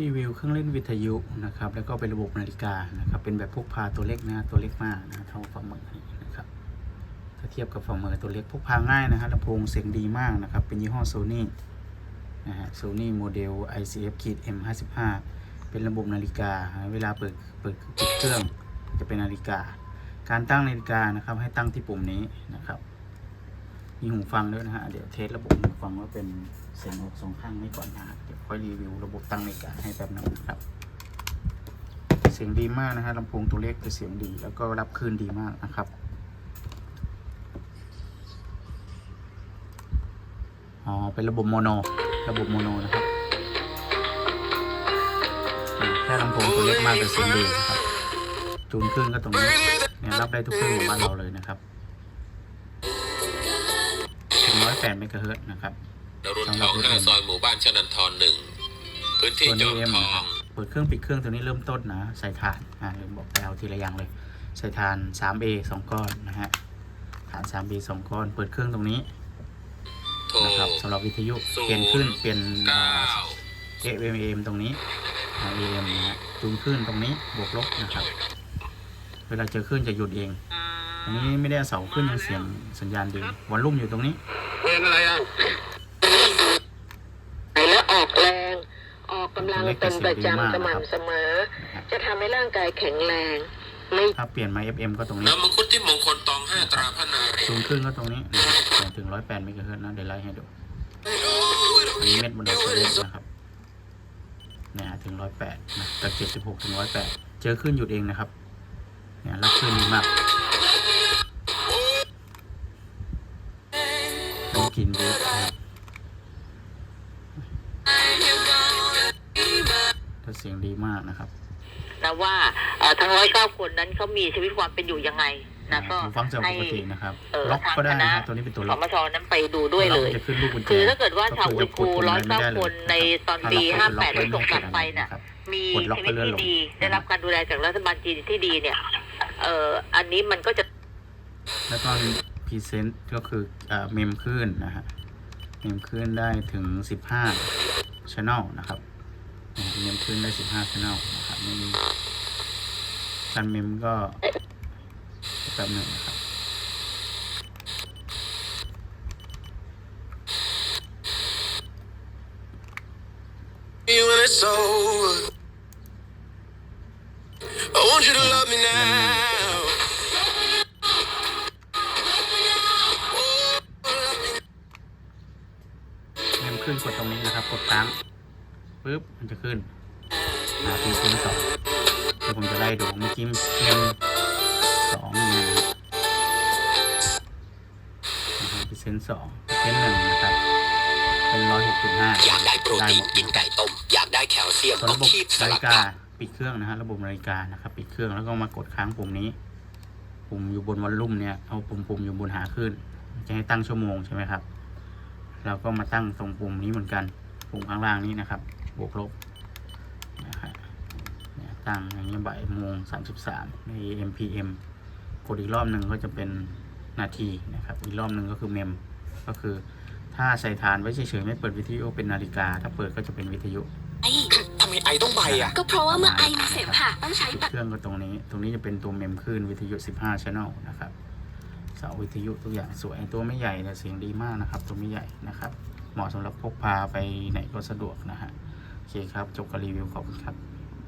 รีวิวเครื่องเล่นวิทยุนะครับ แล้วก็เป็นระบบนาฬิกานะครับ เป็นแบบพกพาตัวเล็กนะตัวเล็กมากนะเท่าฝ่ามือนี่นะครับ ถ้าเทียบกับฝ่ามือตัวเล็กพกพาง่ายนะฮะลำโพงเสียงดีมากนะครับ เป็นยี่ห้อโซนี่นะฮะโซนี่โมเดล ICF ขีด M55 เป็นระบบนาฬิกา เวลาเปิดเปิดปิดเครื่องจะเป็นนาฬิกา การตั้งนาฬิกานะครับ ให้ตั้งที่ปุ่มนี้นะครับ มีหูฟังด้วยนะฮะ เดี๋ยวเทสระบบหูฟังว่าเป็นเสียงออกสองข้างไม่ก่อนนะฮะ เดี๋ยวค่อยรีวิวระบบตั้งนาฬิกาให้แป๊บหนึงนะครับ เสียงดีมากนะฮะลำโพงตัวเล็กแต่เสียงดี แล้วก็รับคลื่นดีมากนะครับอ๋อ เป็นระบบโมโน ระบบโมโนนะครับแค่ลำโพงตัวเล็กมากแต่เสียงดีนะครับ จูนคลื่นก็ตรงนี้เนี่ยรับได้ทุกเครื่องของบ้านเราเลยนะครับ ร้อยแปดเมกะเฮิรตซ์นะครับดรุนทองห้าซอยหมู่บ้านชนันทรหนึ่งพื้นที่ส่วนจอม AM ทอนะครับงเปิดเครื่องปิดเครื่องตัวนี้เริ่มต้นนะ ใส่ถ่านอ่าลืมบอกไปเอาทีละอย่างเลย ใส่ถ่าน 3A สองก้อนนะฮะถ่าน 3B สองก้อน เปิดเครื่องตรงนี้โทรนะครับสำหรับวิทยุศูนย์เปลี่ยนขึ้นเปลี่ยนเก้าเอ AM ตรงนี้อ่า AM นะฮะจูนขึ้นตรงนี้บวกลบนะครับ เวลาเจอขึ้นจะหยุดเอง อันนี้ไม่ได้เอาเสาขึ้นยังเสียงสัญญาณดีวอลลุ่มอยู่ตรงนี้เพลงอะไรอะไปแล้วออกแรง ออกกำลังเป็นประจำสม่ำเสมอ จะทำให้ร่างกายแข็งแรงไม่ถ้าเปลี่ยนมา FM ก็ตรงนี้น้ำมังคุดที่มงคลตองห้าตราพระนารจูนขึ้นก็ตรงนี้นะครับถึงร้อยแปดเมกะเฮิรตซ์นะเดี๋ยวไล่ให้ดูอันนี้เม็ดบนดาวเทียมนะครับเนี่ยถึงร้อยแปดนะจากเจ็ดสิบหกถึงร้อยแปดเจอขึ้นหยุดเองนะครับเนี่ยรับขึ้นดีมาก กลินเบสนะครับแต่เสียงดีมากนะครับนะว่าเอ่อทั้งร้อยเก้าคนนั้นเขามีชีวิตความเป็นอยู่ยังไงนะก็หูฟังจากปให้กตินะครับเอ่อล็อกก็ได้ทางคณะนะฮะตัวนี้เป็นตัวสล็อกมชนั้นไปดูด้วยเลยจะขึ้นลูกกุญแจคือถ้าเกิดว่าชาวอุยกูร์ก็ร้อยคืจะเก้ากดคนในตอนปีถ้ห้าเรแปดล็ที่อกส่งกลับไปน่ะครับมีกดล็อกชีวิตไปเรื่อยที่ลงดีได้รับการดูแลจากรัฐบาลจีนที่ดีเนี่ย เอ่ออันนี้มันก็จะแล้วก็ พรีเซนต์ก็คือเมมขึ้นนะฮะเมมขึ้นได้ถึง 15 channel นะครับเมมขึ้นได้ 15 channel นะครับไม่มีการเมมก็แป๊บหนึ่งนะครับ ขึ้นกดตรงนี้นะครับ กดค้างปึ๊บมันจะขึ้นอ่าพรีเซนต์สองเดี๋ยวผมจะไล่ดูเมื่อกี้เมมสองมีพรีเซนต์สองพรีเซนต์หนึ่งนะครับเป็นร้อยหกจุดห้าอยากได้โปรได้ตีหนมดกินไก่ต้มอยากได้แคลเซียมส่วนต้อระงบบคีบสนาลัฬิดกาผักปิดเครื่องนะฮะระบบนาฬิกานะครับปิดเครื่องแล้วก็มากดค้างปุ่มนี้ปุ่มอยู่บนวอลลุ่มเนี่ยเอาปุ่มปุ่มอยู่บนหาขึ้นจะให้ตั้งชั่วโมงใช่ไหมครับ เราก็มาตั้งตรงปุ่มนี้เหมือนกันปุ่มข้างล่างนี้นะครับ บวกลบนะครับเนี่ยตั้งอย่างเงี้ยบ่ายโมงสามสิบสามใน MPM กดอีกรอบหนึ่งก็จะเป็นนาทีนะครับ อีกรอบหนึ่งก็คือเมม ก็คือถ้าใส่ฐานไว้เฉยๆไม่เปิดวิทยุเป็นนาฬิกา ถ้าเปิดก็จะเป็นวิทยุไอ้ทำไมไอต้องใบอะ ก็เพราะว่าเมื่อไอมีเสมหะต้องใช้ปิดปัดเครื่องก็ตรงนี้ ตรงนี้จะเป็นตัวเมมคลื่นวิทยุ 15 channel นะครับเสาวิทยุทุกอย่างสวยตัวไม่ใหญ่แต่เสียงดีมากนะครับ ตัวไม่ใหญ่นะครับ เหมาะสำหรับพกพาไปไหนก็สะดวกนะฮะโอเคครับจบการรีวิวขอบคุณครับ